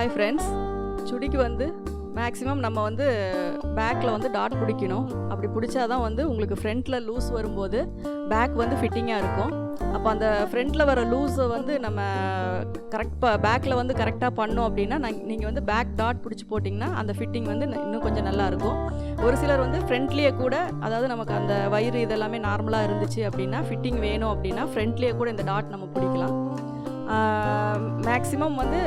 Hi friends சுடிக்கு வந்து maximum நம்ம வந்து பேக்கில் வந்து டாட் பிடிக்கணும். அப்படி பிடிச்சா தான் வந்து உங்களுக்கு ஃப்ரண்ட்டில் லூஸ் வரும்போது பேக் வந்து ஃபிட்டிங்காக இருக்கும். அப்போ அந்த ஃப்ரண்ட்டில் வர லூஸை வந்து நம்ம கரெக்ட் ப பேக்கில் வந்து கரெக்டாக பண்ணோம் அப்படின்னா நீங்கள் வந்து பேக் டாட் பிடிச்சி போட்டிங்கன்னா அந்த ஃபிட்டிங் வந்து இன்னும் கொஞ்சம் நல்லாயிருக்கும் ஒரு சிலர் வந்து ஃப்ரண்ட்லேயே கூட அதாவது நமக்கு அந்த வயிறு இதெல்லாமே நார்மலாக இருந்துச்சு அப்படின்னா ஃபிட்டிங் வேணும் அப்படின்னா ஃப்ரண்ட்லேயே கூட இந்த டாட் நம்ம பிடிக்கலாம். மேக்ஸிமம் வந்து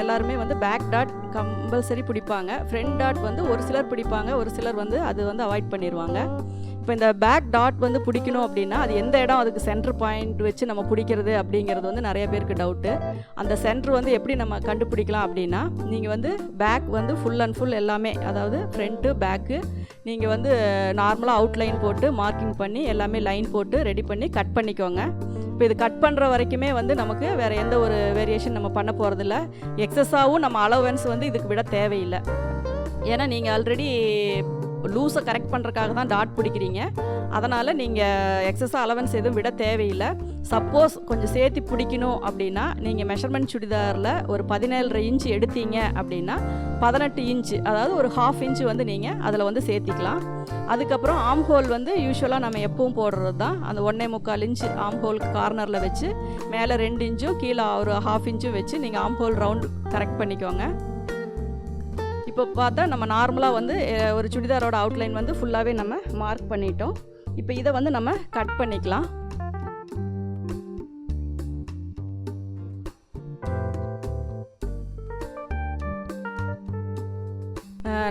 எல்லாருமே வந்து பேக் டாட் கம்பல்சரி பிடிப்பாங்க. ஃப்ரண்ட் டாட் வந்து ஒரு சிலர் பிடிப்பாங்க ஒரு சிலர் வந்து அது வந்து அவாய்ட் பண்ணிடுவாங்க இப்போ இந்த பேக் டாட் வந்து பிடிக்கணும் அப்படின்னா அது எந்த இடம் அதுக்கு சென்டர் பாயிண்ட் வச்சு நம்ம பிடிக்கிறது அப்படிங்கிறது வந்து நிறைய பேருக்கு டவுட்டு அந்த சென்டர் வந்து எப்படி நம்ம கண்டுபிடிக்கலாம் அப்படின்னா நீங்கள் வந்து பேக் வந்து ஃபுல் அண்ட் ஃபுல் எல்லாமே அதாவது ஃப்ரண்ட்டு பேக்கு நீங்கள் வந்து நார்மலாக அவுட்லைன் போட்டு மார்க்கிங் பண்ணி எல்லாமே லைன் போட்டு ரெடி பண்ணி கட் பண்ணிக்கோங்க. இப்போ இது கட் பண்ணுற வரைக்குமே வந்து நமக்கு வேறு எந்த ஒரு வேரியேஷன் நம்ம பண்ண போகிறதில்ல எக்ஸஸாகவும் நம்ம அலோவன்ஸ் வந்து இதுக்கு விட தேவையில்லை. ஏன்னா நீங்கள் ஆல்ரெடி லூஸை கரெக்ட் பண்ணுறதுக்காக தான் டாட் பிடிக்கிறீங்க. அதனால் நீங்கள் எக்ஸஸாக அலவன்ஸ் எதுவும் விட தேவையில்லை. சப்போஸ் கொஞ்சம் சேர்த்து பிடிக்கணும் அப்படின்னா நீங்கள் மெஷர்மெண்ட் சுடிதாரில் ஒரு பதினேழரை இன்ச் எடுத்தீங்க அப்படின்னா பதினெட்டு இன்ச்சு அதாவது ஒரு ஹாஃப் இன்ச்சு வந்து நீங்கள் அதில் வந்து சேர்த்திக்கலாம். அதுக்கப்புறம் ஆம் ஹோல் வந்து யூஸ்வலாக நம்ம எப்பவும் போடுறது தான். அந்த ஒன்றே முக்கால் இன்ச்சு ஆம் ஹோல் கார்னரில் வச்சு மேலே ரெண்டு இன்ச்சும் கீழே ஒரு ஹாஃப் இன்ச்சும் வச்சு நீங்கள் ஆம் ஹோல் ரவுண்ட் கரெக்ட் பண்ணிக்கோங்க. இப்போ பார்த்தா நம்ம நார்மலாக வந்து ஒரு சுடிதாரோட அவுட்லைன் வந்து ஃபுல்லாகவே நம்ம மார்க் பண்ணிட்டோம். இப்போ இதை வந்து நம்ம கட் பண்ணிக்கலாம்.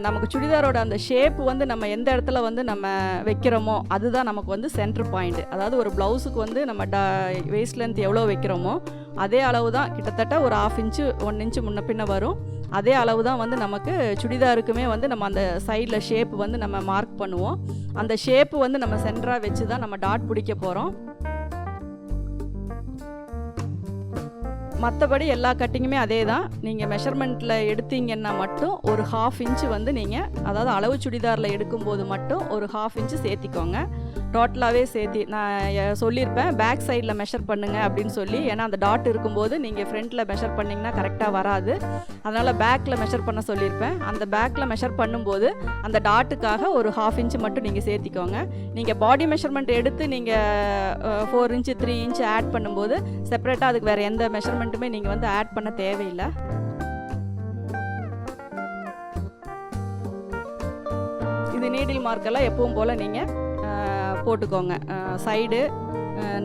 நமக்கு சுடிதாரோட அந்த ஷேப் வந்து நம்ம எந்த இடத்துல வந்து நம்ம வைக்கிறோமோ அதுதான் நமக்கு வந்து சென்டர் பாயிண்ட் அதாவது ஒரு ப்ளவுஸுக்கு வந்து நம்ம ட வேஸ்ட் லென்த் எவ்வளோ வைக்கிறோமோ அதே அளவு தான் கிட்டத்தட்ட ஒரு ஆஃப் இன்ச்சு ஒன் இன்ச்சு முன்ன பின்ன வரும். அதே அளவு தான் வந்து நமக்கு சுடிதாருக்குமே வந்து நம்ம அந்த சைடில் ஷேப் வந்து நம்ம மார்க் பண்ணுவோம். அந்த ஷேப்பு வந்து நம்ம சென்டராக வச்சு தான் நம்ம டாட் பிடிக்க போகிறோம் மற்றபடி எல்லா கட்டிங்குமே அதே தான் நீங்கள் மெஷர்மெண்ட்டில் எடுத்தீங்கன்னா மட்டும் ஒரு ஹாஃப் இன்ச்சு வந்து நீங்கள் அதாவது அளவு சுடிதாரில் எடுக்கும்போது மட்டும் ஒரு ஹாஃப் இன்ச்சு சேர்த்திக்கோங்க. டோட்டலாகவே சேர்த்தி நான் சொல்லியிருப்பேன். பேக் சைடில் மெஷர் பண்ணுங்கள் அப்படின்னு சொல்லி. ஏன்னா அந்த டாட் இருக்கும்போது நீங்கள் ஃப்ரண்ட்டில் மெஷர் பண்ணிங்கன்னா கரெக்டாக வராது. அதனால் பேக்கில் மெஷர் பண்ண சொல்லியிருப்பேன். அந்த பேக்கில் மெஷர் பண்ணும்போது அந்த டாட்டுக்காக ஒரு ஹாஃப் இன்ச்சு மட்டும் நீங்கள் சேர்த்திக்கோங்க. நீங்கள் பாடி மெஷர்மெண்ட் எடுத்து நீங்கள் four inch three inch add பண்ணும்போது செப்பரேட்டாக அதுக்கு வேறு எந்த மெஷர்மெண்ட்டுமே நீங்கள் வந்து ஆட் பண்ண தேவையில்லை. இது நீடில் மார்க்கெல்லாம் எப்பவும் போல் நீங்கள் போட்டுக்கோங்க. சைடு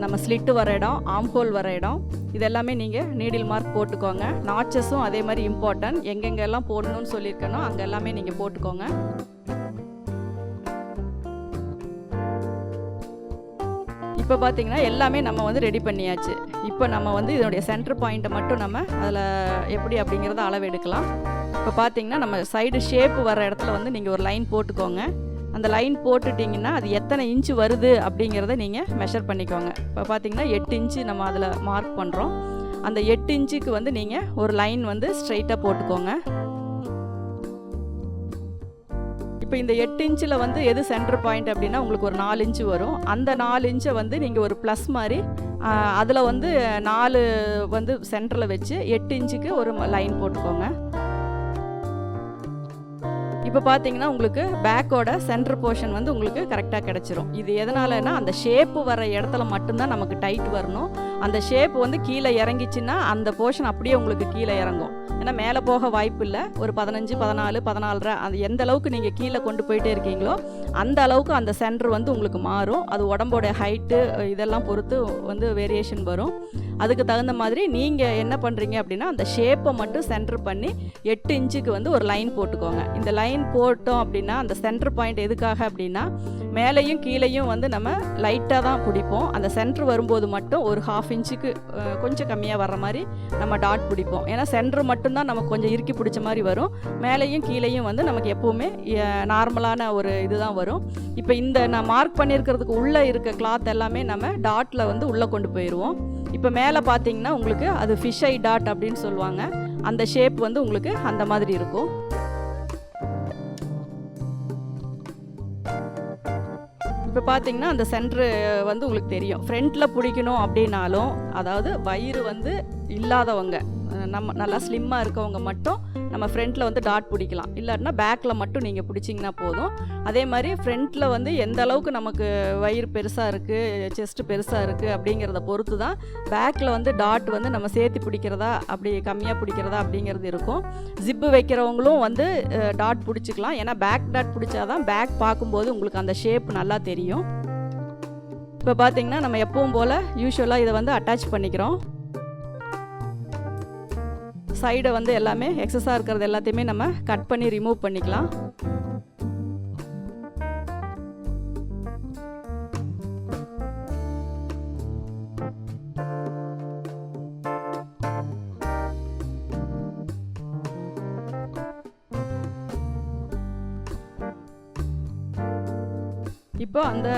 நம்ம ஸ்லிட்டு வர இடம் ஆம்ஹோல் வர இடம் இதெல்லாமே நீங்கள் நீடில் மார்க் போட்டுக்கோங்க. நாச்சஸும் அதே மாதிரி இம்பார்ட்டன்ட் எங்கெங்கெல்லாம் போடணும்னு சொல்லியிருக்கனோ அங்கே எல்லாமே நீங்கள் போட்டுக்கோங்க. இப்போ பார்த்தீங்கன்னா எல்லாமே நம்ம வந்து ரெடி பண்ணியாச்சு. இப்போ நம்ம வந்து இதனுடைய சென்டர் பாயிண்ட்டை மட்டும் நம்ம அதில் எப்படி அப்படிங்கிறத அளவு எடுக்கலாம் இப்போ பார்த்தீங்கன்னா நம்ம சைடு ஷேப் வர இடத்துல வந்து நீங்கள் ஒரு லைன் போட்டுக்கோங்க. அந்த லைன் போட்டுட்டிங்கன்னா அது எத்தனை இன்ச்சு வருது அப்படிங்கிறத நீங்கள் மெஷர் பண்ணிக்கோங்க. இப்போ பார்த்தீங்கன்னா எட்டு இன்ச்சு நம்ம அதில் மார்க் பண்ணுறோம் அந்த எட்டு இன்ச்சுக்கு வந்து நீங்கள் ஒரு லைன் வந்து ஸ்ட்ரைட்டாக போட்டுக்கோங்க. இப்போ இந்த எட்டு இன்ச்சில் வந்து எது சென்டர் பாயிண்ட் அப்படின்னா உங்களுக்கு ஒரு நாலு இன்ச்சு வரும். அந்த நாலு இன்ச்சை வந்து நீங்கள் ஒரு ப்ளஸ் மாதிரி அதில் வந்து நாலு வந்து சென்டரில் வச்சு எட்டு இன்ச்சுக்கு ஒரு லைன் போட்டுக்கோங்க. இப்போ பார்த்தீங்கன்னா உங்களுக்கு பேக்கோட சென்டர் போர்ஷன் வந்து உங்களுக்கு கரெக்டாக கிடச்சிரும். இது எதனாலனா அந்த ஷேப்பு வர இடத்துல மட்டும்தான் நமக்கு டைட் வரணும். அந்த ஷேப் வந்து கீழே இறங்கிச்சின்னா அந்த போர்ஷன் அப்படியே உங்களுக்கு கீழே இறங்கும். ஏன்னா மேலே போக வாய்ப்பு இல்லை. ஒரு பதினஞ்சு பதினாலு பதினாலரை அது எந்த அளவுக்கு நீங்கள் கீழே கொண்டு போயிட்டே இருக்கீங்களோ அந்த அளவுக்கு அந்த சென்டர் வந்து உங்களுக்கு மாறும். அது உடம்போட ஹைட்டு இதெல்லாம் பொறுத்து வந்து வேரியேஷன் வரும். அதுக்கு தகுந்த மாதிரி நீங்கள் என்ன பண்ணுறீங்க அப்படின்னா அந்த ஷேப்பை மட்டும் சென்டர் பண்ணி எட்டு இன்ச்சுக்கு வந்து ஒரு லைன் போட்டுக்கோங்க. இந்த லைன் போட்டோம் அப்படின்னா அந்த சென்டர் பாயிண்ட் எதுக்காக அப்படின்னா மேலேயும் கீழேயும் வந்து நம்ம லைட்டாக தான் பிடிப்போம் அந்த சென்டர் வரும்போது மட்டும் ஒரு ஹாஃப் இன்ச்சுக்கு கொஞ்சம் கம்மியாக வர்ற மாதிரி நம்ம டாட் பிடிப்போம். ஏன்னா சென்டர் மட்டும்தான் நமக்கு கொஞ்சம் இறுக்கி பிடிச்ச மாதிரி வரும். மேலேயும் கீழேயும் வந்து நமக்கு எப்போவுமே நார்மலான ஒரு இதுதான் வரும். இப்போ இந்த நான் மார்க் பண்ணியிருக்கிறதுக்கு உள்ளே இருக்க கிளாத் எல்லாமே நம்ம டாட்டில் வந்து உள்ளே கொண்டு போயிடுவோம் இப்போ மேலே பார்த்தீங்கன்னா உங்களுக்கு அது ஃபிஷ் ஐ டாட் அப்படின்னு சொல்லுவாங்க. அந்த ஷேப் வந்து உங்களுக்கு அந்த மாதிரி இருக்கும். இப்போ பார்த்தீங்கன்னா அந்த சென்ட்ரு வந்து உங்களுக்கு தெரியும். ஃப்ரண்ட்டில் பிடிக்கணும் அப்படின்னாலும் அதாவது வயிறு வந்து இல்லாதவங்க நம்ம நல்லா ஸ்லிம்மாக இருக்கவங்க மட்டும் நம்ம ஃப்ரண்ட்டில் வந்து டாட் பிடிக்கலாம். இல்லாட்டினா பேக்கில் மட்டும் நீங்கள் பிடிச்சிங்கன்னா போதும். அதே மாதிரி ஃப்ரண்ட்டில் வந்து எந்த அளவுக்கு நமக்கு வயிறு பெருசாக இருக்குது செஸ்ட்டு பெருசாக இருக்குது அப்படிங்கிறத பொறுத்து தான் பேக்கில் வந்து டாட் வந்து நம்ம சேர்த்து பிடிக்கிறதா அப்படி கம்மியாக பிடிக்கிறதா அப்படிங்கிறது இருக்கும். ஜிப்பு வைக்கிறவங்களும் வந்து டாட் பிடிச்சிக்கலாம். ஏன்னா பேக் டாட் பிடிச்சாதான் பேக் பார்க்கும்போது உங்களுக்கு அந்த ஷேப் நல்லா தெரியும். இப்போ பார்த்தீங்கன்னா நம்ம எப்பவும் போல் யூஸ்வலாக இதை வந்து அட்டாச் பண்ணிக்கிறோம். சைடை வந்து எல்லாமே எக்ஸஸாக இருக்கிறது எல்லாத்தையுமே நம்ம கட் பண்ணி ரிமூவ் பண்ணிக்கலாம். இப்போ அந்த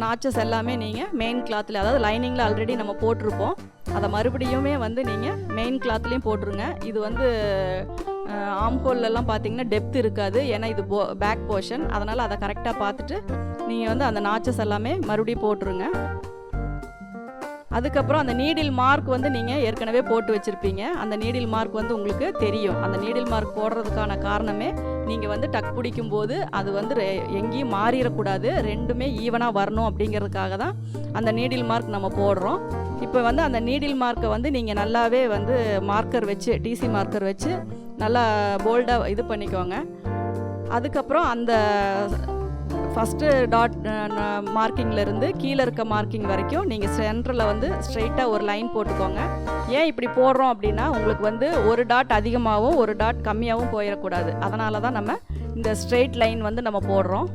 நாச்சஸ் எல்லாமே நீங்கள் மெயின் கிளாத்தில் அதாவது லைனிங்கில் ஆல்ரெடி நம்ம போட்டிருப்போம். அதை மறுபடியுமே வந்து நீங்கள் மெயின் கிளாத்லேயும் போட்டுருங்க. இது வந்து ஆம்ஹோல்லாம் பார்த்தீங்கன்னா டெப்த் இருக்காது. ஏன்னா இது போ பேக் போர்ஷன் அதனால் அதை கரெக்டாக பார்த்துட்டு நீங்கள் வந்து அந்த நாச்சஸ் எல்லாமே மறுபடியும் போட்டுருங்க. அதுக்கப்புறம் அந்த நீடில் மார்க் வந்து நீங்கள் ஏற்கனவே போட்டு வச்சுருப்பீங்க. அந்த நீடில் மார்க் வந்து உங்களுக்கு தெரியும். அந்த நீடில் மார்க் போடுறதுக்கான காரணமே நீங்கள் வந்து டக் பிடிக்கும்போது அது வந்து ரெ- எங்கேயும் மாறிடக்கூடாது. ரெண்டுமே ஈவனாக வரணும் அப்படிங்கிறதுக்காக தான் அந்த நீடில் மார்க் நம்ம போடுறோம். இப்போ வந்து அந்த நீடில் மார்க்கை வந்து நீங்கள் நல்லாவே வந்து மார்க்கர் வச்சு டிசி மார்க்கர் வச்சு நல்லா போல்டாக இது பண்ணிக்கோங்க. அதுக்கப்புறம் அந்த ஃபஸ்ட்டு டாட் மார்க்கிங்லேருந்து கீழே இருக்க மார்க்கிங் வரைக்கும் நீங்கள் சென்டரில் வந்து ஸ்ட்ரெயிட்டாக ஒரு லைன் போட்டுக்கோங்க. ஏன் இப்படி போடுறோம் அப்படின்னா உங்களுக்கு வந்து ஒரு டாட் அதிகமாகவும் ஒரு டாட் கம்மியாகவும் போயிடக்கூடாது. அதனால தான் நம்ம இந்த ஸ்ட்ரெயிட் லைன் வந்து நம்ம போடுறோம்.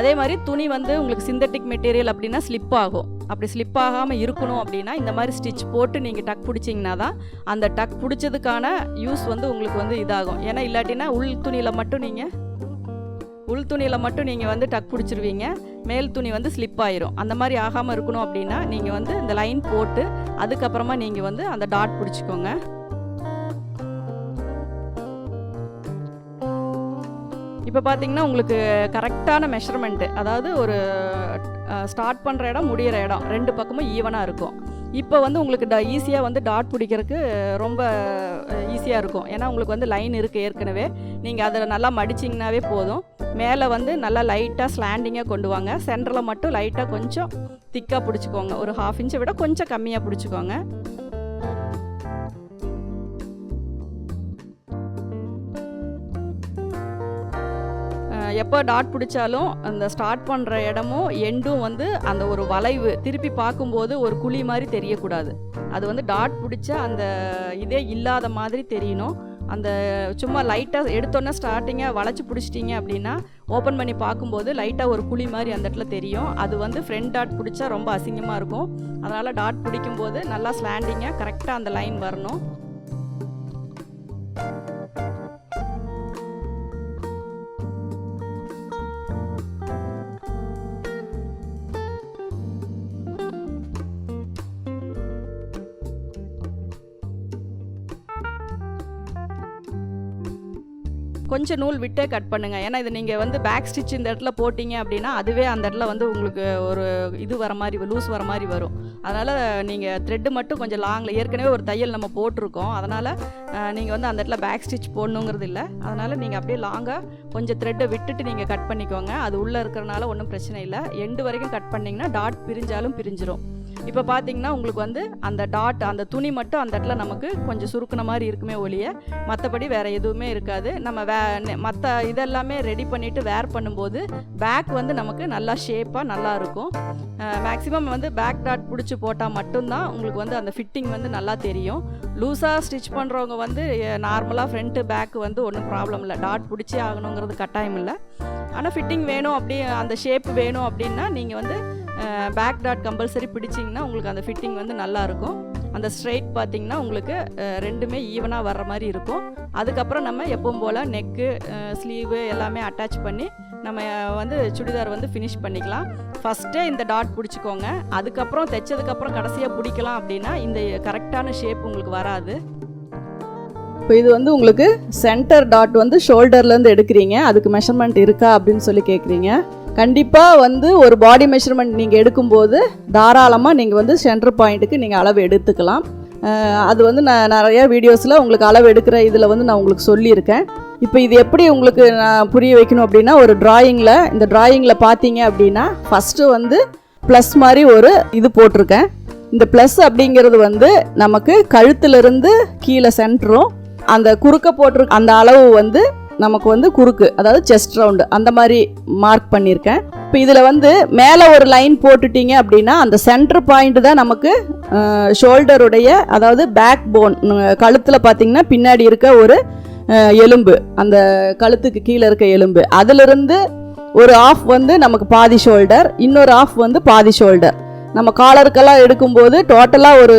அதே மாதிரி துணி வந்து உங்களுக்கு சிந்தட்டிக் மெட்டீரியல் அப்படின்னா ஸ்லிப் ஆகும். அப்படி ஸ்லிப் ஆகாமல் இருக்கணும் அப்படின்னா இந்த மாதிரி ஸ்டிச் போட்டு நீங்கள் டக் பிடிச்சிங்கன்னா தான் அந்த டக் பிடிச்சதுக்கான யூஸ் வந்து உங்களுக்கு வந்து இதாகும். ஏன்னா இல்லாட்டினா உள் துணியில் மட்டும் நீங்கள் உள் துணியில் மட்டும் நீங்கள் வந்து டக் பிடிச்சிருவீங்க. மேல் துணி வந்து ஸ்லிப் ஆயிரும். அந்த மாதிரி ஆகாமல் இருக்கணும் அப்படின்னா நீங்கள் வந்து இந்த லைன் போட்டு அதுக்கப்புறமா நீங்கள் வந்து அந்த டாட் பிடிச்சிக்கோங்க. இப்போ பார்த்தீங்கன்னா உங்களுக்கு கரெக்டான மெஷர்மெண்ட்டு அதாவது ஒரு ஸ்டார்ட் பண்ணுற இடம் முடிகிற இடம் ரெண்டு பக்கமும் ஈவனாக இருக்கும். இப்போ வந்து உங்களுக்கு ட ஈஸியாக வந்து டாட் பிடிக்கிறதுக்கு ரொம்ப ஈஸியாக இருக்கும். ஏன்னா உங்களுக்கு வந்து லைன் இருக்குது ஏற்கனவே. நீங்கள் அதில் நல்லா மடிச்சிங்கனாவே போதும். மேலே வந்து நல்லா லைட்டாக ஸ்லாண்டிங்காக கொண்டு வாங்க. சென்டரில் மட்டும் லைட்டாக கொஞ்சம் திக்காக பிடிச்சிக்கோங்க. ஒரு ஹாஃப் இன்ச்சை விட கொஞ்சம் கம்மியாக பிடிச்சிக்கோங்க. எப்போ டாட் பிடிச்சாலும் அந்த ஸ்டார்ட் பண்ணுற இடமும் எண்டும் வந்து அந்த ஒரு வளைவு. திருப்பி பார்க்கும்போது ஒரு குழி மாதிரி தெரியக்கூடாது. அது வந்து டாட் பிடிச்ச அந்த இதே இல்லாத மாதிரி தெரியணும். அந்த சும்மா லைட்டாக எடுத்தோன்னே ஸ்டார்டிங்காக வளைச்சி பிடிச்சிட்டிங்க அப்படின்னா ஓப்பன் பண்ணி பார்க்கும்போது லைட்டாக ஒரு குழி மாதிரி அந்த இடத்துல தெரியும். அது வந்து ஃப்ரண்ட் டாட் பிடிச்சா ரொம்ப அசிங்கமாக இருக்கும். அதனால் டாட் பிடிக்கும்போது நல்லா ஸ்லாண்டிங்காக கரெக்டாக அந்த லைன் வரணும். கொஞ்சம் நூல் விட்டே கட் பண்ணுங்கள் ஏன்னா இது நீங்கள் வந்து பேக் ஸ்டிச் இந்த இடத்துல போட்டிங்க அப்படின்னா அதுவே அந்த இடத்துல வந்து உங்களுக்கு ஒரு இது வர மாதிரி லூஸ் வர மாதிரி வரும். அதனால் நீங்கள் த்ரெட்டு மட்டும் கொஞ்சம் லாங்கில் ஏற்கனவே ஒரு தையல் நம்ம போட்டிருக்கோம். அதனால் நீங்கள் வந்து அந்த இடத்துல பேக் ஸ்டிச் போடணுங்கிறது இல்லை. அதனால் நீங்கள் அப்படியே லாங்காக கொஞ்சம் த்ரெட்டை விட்டுட்டு நீங்கள் கட் பண்ணிக்கோங்க. அது உள்ளே இருக்கிறனால ஒன்றும் பிரச்சனை இல்லை. எண்டு வரைக்கும் கட் பண்ணிங்கன்னா டாட் பிரிஞ்சாலும் பிரிஞ்சிரும். இப்போ பார்த்தீங்கன்னா உங்களுக்கு வந்து அந்த டாட் அந்த துணி மட்டும் அந்த இடத்துல நமக்கு கொஞ்சம் சுருக்குன மாதிரி இருக்குமே ஒழிய மற்றபடி வேறு எதுவுமே இருக்காது. நம்ம வே மற்ற இதெல்லாமே ரெடி பண்ணிவிட்டு வேர் பண்ணும்போது பேக் வந்து நமக்கு நல்லா ஷேப்பாக நல்லா இருக்கும். மேக்ஸிமம் வந்து பேக் டாட் பிடிச்சி போட்டால் மட்டும்தான் உங்களுக்கு வந்து அந்த ஃபிட்டிங் வந்து நல்லா தெரியும். லூஸாக ஸ்டிச் பண்ணுறவங்க வந்து நார்மலாக ஃப்ரண்ட்டு பேக்கு வந்து ஒன்றும் ப்ராப்ளம் இல்லை. டாட் பிடிச்சே ஆகணுங்கிறது கட்டாயம் இல்லை. ஆனால் ஃபிட்டிங் வேணும் அப்படி அந்த ஷேப் வேணும் அப்படின்னா நீங்கள் வந்து பேக் டாட் கம்பல்சரி பிடிச்சிங்கன்னா உங்களுக்கு அந்த ஃபிட்டிங் வந்து நல்லாயிருக்கும் அந்த ஸ்ட்ரைட் பார்த்திங்கன்னா உங்களுக்கு ரெண்டுமே ஈவனாக வர்ற மாதிரி இருக்கும். அதுக்கப்புறம் நம்ம எப்பவும் போல் நெக்கு ஸ்லீவு எல்லாமே அட்டாச் பண்ணி நம்ம வந்து சுடிதார் வந்து ஃபினிஷ் பண்ணிக்கலாம். ஃபஸ்ட்டே இந்த டாட் பிடிச்சிக்கோங்க. அதுக்கப்புறம் தைச்சதுக்கப்புறம் கடைசியாக பிடிக்கலாம் அப்படின்னா இந்த கரெக்டான ஷேப் உங்களுக்கு வராது. இப்போ இது வந்து உங்களுக்கு சென்டர் டாட் வந்து ஷோல்டர்லேருந்து எடுக்கிறீங்க. அதுக்கு மெஷர்மெண்ட் இருக்கா அப்படின்னு சொல்லி கேட்குறீங்க கண்டிப்பாக வந்து ஒரு பாடி மெஷர்மெண்ட் நீங்கள் எடுக்கும்போது தாராளமாக நீங்கள் வந்து சென்டர் பாயிண்ட்டுக்கு நீங்கள் அளவு எடுத்துக்கலாம். அது வந்து நான் நிறையா வீடியோஸில் உங்களுக்கு அளவு எடுக்கிற இதில் வந்து நான் உங்களுக்கு சொல்லியிருக்கேன். இப்போ இது எப்படி உங்களுக்கு நான் புரிய வைக்கணும் அப்படின்னா ஒரு டிராயிங்கில் இந்த டிராயிங்கில் பார்த்தீங்க அப்படின்னா ஃபஸ்ட்டு வந்து ப்ளஸ் மாதிரி ஒரு இது போட்டிருக்கேன். இந்த ப்ளஸ் அப்படிங்கிறது வந்து நமக்கு கழுத்துலேருந்து கீழே சென்டரும் அந்த குறுக்க போட்டிருக்க அந்த அளவு வந்து நமக்கு வந்து குறுக்கு அதாவது செஸ்ட் ரவுண்டு அந்த மாதிரி மார்க் பண்ணியிருக்கேன். இப்போ இதில் வந்து மேலே ஒரு லைன் போட்டுட்டீங்க அப்படின்னா அந்த சென்டர் பாயிண்ட் தான் நமக்கு ஷோல்டருடைய அதாவது பேக் போன் கழுத்தில் பார்த்தீங்கன்னா பின்னாடி இருக்க ஒரு எலும்பு அந்த கழுத்துக்கு கீழே இருக்க எலும்பு. அதிலிருந்து ஒரு ஆஃப் வந்து நமக்கு பாதி ஷோல்டர் இன்னொரு ஆஃப் வந்து பாதி ஷோல்டர் நம்ம காலருக்கெல்லாம் எடுக்கும்போது டோட்டலாக ஒரு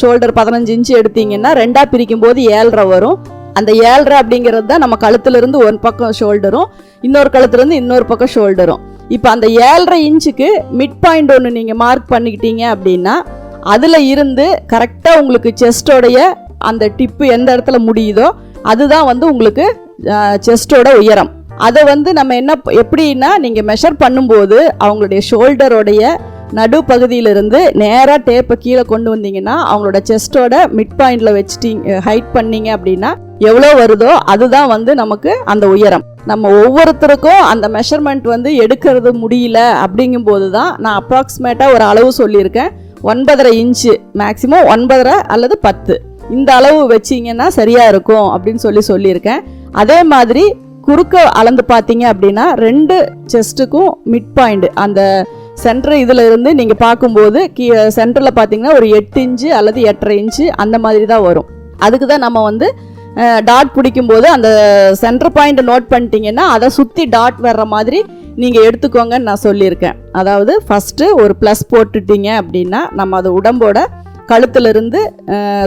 ஷோல்டர் பதினஞ்சு இன்ச்சு எடுத்தீங்கன்னா ரெண்டாக பிரிக்கும் போது ஏழரை வரும். அந்த ஏழரை அப்படிங்கிறது தான் நம்ம கழுத்துலேருந்து ஒரு பக்கம் ஷோல்டரும் இன்னொரு கழுத்துலேருந்து இன்னொரு பக்கம் ஷோல்டரும் இப்போ அந்த ஏழரை இன்ச்சுக்கு மிட் பாயிண்ட் ஒன்று நீங்கள் மார்க் பண்ணிக்கிட்டீங்க அப்படின்னா அதில் இருந்து கரெக்டாக உங்களுக்கு செஸ்டோடைய அந்த டிப்பு எந்த இடத்துல முடியுதோ அதுதான் வந்து உங்களுக்கு செஸ்டோட உயரம். அதை வந்து நம்ம என்ன எப்படின்னா நீங்கள் மெஷர் பண்ணும்போது அவங்களுடைய ஷோல்டரோடைய நடு பகுதியிலிருந்து நேராக டேப்பை கீழே கொண்டு வந்தீங்கன்னா அவங்களோட செஸ்டோட மிட் பாயிண்டில் வச்சுட்டீங்க ஹைட் பண்ணீங்க அப்படின்னா எவ்வளோ வருதோ அதுதான் வந்து நமக்கு அந்த உயரம். நம்ம ஒவ்வொருத்தருக்கும் அந்த மெஷர்மெண்ட் வந்து எடுக்கிறது முடியல அப்படிங்கும்போது தான் நான் அப்ராக்சிமேட்டாக ஒரு அளவு சொல்லியிருக்கேன். ஒன்பதரை இன்ச்சு மேக்ஸிமம் ஒன்பதரை அல்லது பத்து. இந்த அளவு வச்சீங்கன்னா சரியாக இருக்கும் அப்படின்னு சொல்லி சொல்லியிருக்கேன். அதே மாதிரி குறுக்க அளந்து பார்த்தீங்க அப்படின்னா ரெண்டு செஸ்ட்டுக்கும் மிட் பாயிண்ட் அந்த சென்டர் இதில் இருந்து நீங்கள் பார்க்கும்போது கீ சென்டரில் பார்த்தீங்கன்னா ஒரு எட்டு இன்ச்சு அல்லது எட்டரை இன்ச்சு அந்த மாதிரி தான் வரும். அதுக்கு தான் நம்ம வந்து டாட் பிடிக்கும்போது அந்த சென்டர் பாயிண்ட் நோட் பண்ணிட்டீங்கன்னா அதை சுற்றி டாட் வர்ற மாதிரி நீங்கள் எடுத்துக்கோங்கன்னு நான் சொல்லியிருக்கேன். அதாவது ஃபஸ்ட்டு ஒரு ப்ளஸ் போட்டுட்டீங்க அப்படின்னா நம்ம அது உடம்போட கழுத்துலேருந்து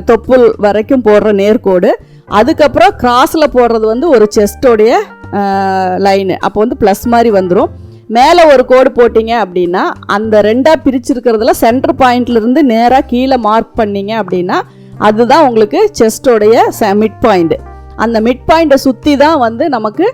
தொப்புள் வரைக்கும் போடுற நேர்கோடு அதுக்கப்புறம் கிராஸில் போடுறது வந்து ஒரு செஸ்டோடைய லைனு அப்போ வந்து ப்ளஸ் மாதிரி வந்துடும் மேலே ஒரு கோடு போட்டிங்க அப்படின்னா அந்த ரெண்டாக பிரிச்சிருக்கிறதுல சென்டர் பாயிண்ட்லேருந்து நேராக கீழே மார்க் பண்ணீங்க அப்படின்னா அதுதான் உங்களுக்கு செஸ்டோடைய மிட் பாயிண்ட் அந்த மிட் பாயிண்ட்டை சுற்றி தான் வந்து நமக்கு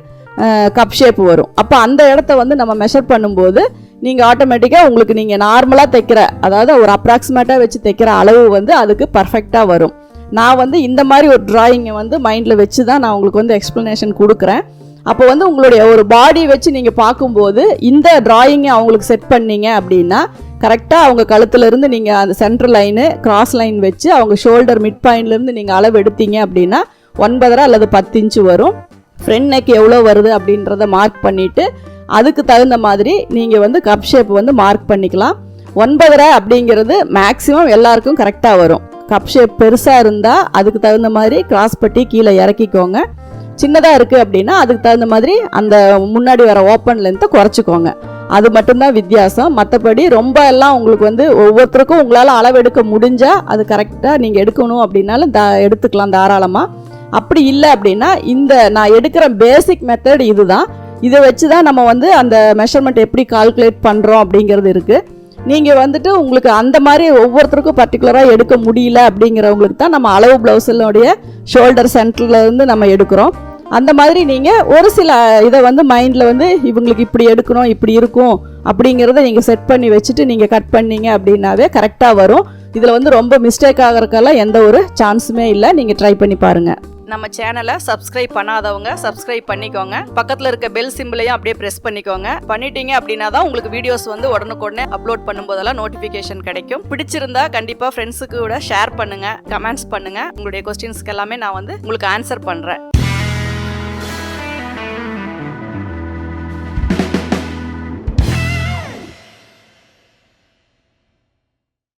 கப் ஷேப் வரும். அப்போ அந்த இடத்த வந்து நம்ம மெஷர் பண்ணும்போது நீங்கள் ஆட்டோமேட்டிக்காக உங்களுக்கு நீங்கள் நார்மலாக தைக்கிற அதாவது ஒரு அப்ராக்சிமேட்டாக வச்சு தைக்கிற அளவு வந்து அதுக்கு பர்ஃபெக்டாக வரும். நான் வந்து இந்த மாதிரி ஒரு டிராயிங்கை வந்து மைண்டில் வச்சு தான் நான் உங்களுக்கு வந்து எக்ஸ்ப்ளனேஷன் கொடுக்குறேன். அப்போ வந்து உங்களுடைய ஒரு பாடி வச்சு நீங்கள் பார்க்கும்போது இந்த டிராயிங்கை அவங்களுக்கு செட் பண்ணீங்க அப்படின்னா கரெக்டாக அவங்க கழுத்துலேருந்து நீங்கள் அந்த சென்டர் லைனு கிராஸ் லைன் வச்சு அவங்க ஷோல்டர் மிட் பாயிண்ட்லேருந்து நீங்கள் அளவு எடுத்தீங்க அப்படின்னா ஒன்பதரை அல்லது பத்து இன்ச்சு வரும். ஃப்ரண்ட் நெக் எவ்வளோ வருது அப்படின்றத மார்க் பண்ணிவிட்டு அதுக்கு தகுந்த மாதிரி நீங்கள் வந்து கப் ஷேப் வந்து மார்க் பண்ணிக்கலாம். ஒன்பதரை அப்படிங்கிறது மேக்ஸிமம் எல்லாருக்கும் கரெக்டாக வரும். கப் ஷேப் பெருசாக இருந்தால் அதுக்கு தகுந்த மாதிரி கிராஸ் பட்டி கீழே இறக்கிக்கோங்க. சின்னதாக இருக்குது அப்படின்னா அதுக்கு தகுந்த மாதிரி அந்த முன்னாடி வர ஓப்பன் லென்த்தை குறைச்சிக்கோங்க. அது மட்டும்தான் வித்தியாசம். மற்றபடி ரொம்ப எல்லாம் உங்களுக்கு வந்து ஒவ்வொருத்தருக்கும் உங்களால் அளவெடுக்க முடிஞ்சால் அது கரெக்டாக நீங்கள் எடுக்கணும் அப்படின்னாலும் தா எடுத்துக்கலாம் தாராளமாக அப்படி இல்லை அப்படின்னா இந்த நான் எடுக்கிற பேசிக் மெத்தட் இதுதான். இதை வச்சு தான் நம்ம வந்து அந்த மெஷர்மெண்ட் எப்படி கால்குலேட் பண்ணுறோம் அப்படிங்கிறது இருக்குது நீங்கள் வந்துட்டு உங்களுக்கு அந்த மாதிரி ஒவ்வொருத்தருக்கும் பர்டிகுலராக எடுக்க முடியல அப்படிங்கிறவங்களுக்கு தான் நம்ம அளவு ப்ளவுஸினுடைய ஷோல்டர் சென்டர்லேருந்து நம்ம எடுக்கிறோம். அந்த மாதிரி நீங்கள் ஒரு சில இதை வந்து மைண்டில் வந்து இவங்களுக்கு இப்படி எடுக்கணும் இப்படி இருக்கும் அப்படிங்கிறத நீங்கள் செட் பண்ணி வச்சுட்டு நீங்கள் கட் பண்ணீங்க அப்படின்னாவே கரெக்டாக வரும். இதில் வந்து ரொம்ப மிஸ்டேக் ஆகிறதுக்கெல்லாம் எந்த ஒரு சான்ஸுமே இல்லை. நீங்கள் ட்ரை பண்ணி பாருங்கள் நம்ம சேனலை சப்ஸ்கிரைப் பண்ணாதவங்க சப்ஸ்கிரைப் பண்ணிக்கோங்க. பக்கத்தில் இருக்க பெல் சிம்பிளையும் அப்படியே ப்ரெஸ் பண்ணிக்கோங்க. பண்ணிட்டீங்க அப்படின்னா தான் உங்களுக்கு வீடியோஸ் வந்து உடனுக்குடனே அப்லோட் பண்ணும்போதெல்லாம் நோட்டிஃபிகேஷன் கிடைக்கும். பிடிச்சிருந்தா கண்டிப்பாக ஃப்ரெண்ட்ஸுக்கு கூட ஷேர் பண்ணுங்கள் கமெண்ட்ஸ் பண்ணுங்கள் உங்களுடைய கொஸ்டின்ஸ்க்கு எல்லாமே நான் வந்து உங்களுக்கு ஆன்சர் பண்ணுறேன்